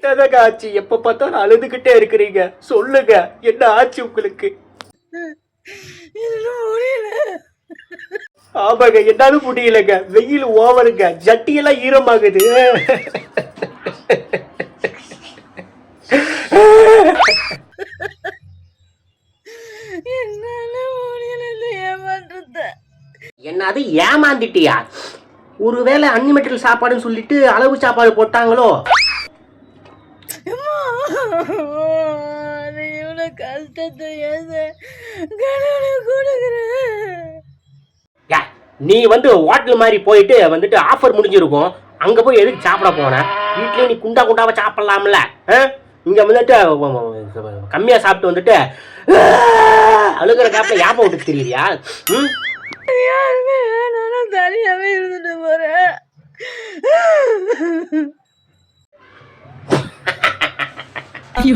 என்னங்க ஆச்சு எப்ப பார்த்தாலும் அழுதுகிட்டே இருக்கிறீங்க. சொல்லுங்க என்ன ஆச்சு உங்களுக்கு? என்னால ஆமாங்க என்னாலும் முடியலங்க. வெயில் ஓவருங்க. ஜட்டியெல்லாம் ஈரமாகுது. என்னால என்னது ஏமாந்திட்டியா? ஒருவேளை அன்லிமிட்டட் சாப்பாடுன்னு சொல்லிட்டு அளவு சாப்பாடு போட்டாங்களோ? நீ வந்து ஹோட்டல் மாதிரி போயிட்டு வந்துட்டு ஆஃபர் முடிஞ்சிருக்கும். அங்க போய் எதுக்கு சாப்பிட போன? வீட்லயே நீ குண்டா குண்டாவா சாப்பிடலாம்ல? இங்க வந்துட்டு கம்மியா சாப்பிட்டு வந்துட்டு அழுகிற கேப்ல ஞாபகம் விட்டு தெரியுறியா? ம்? কি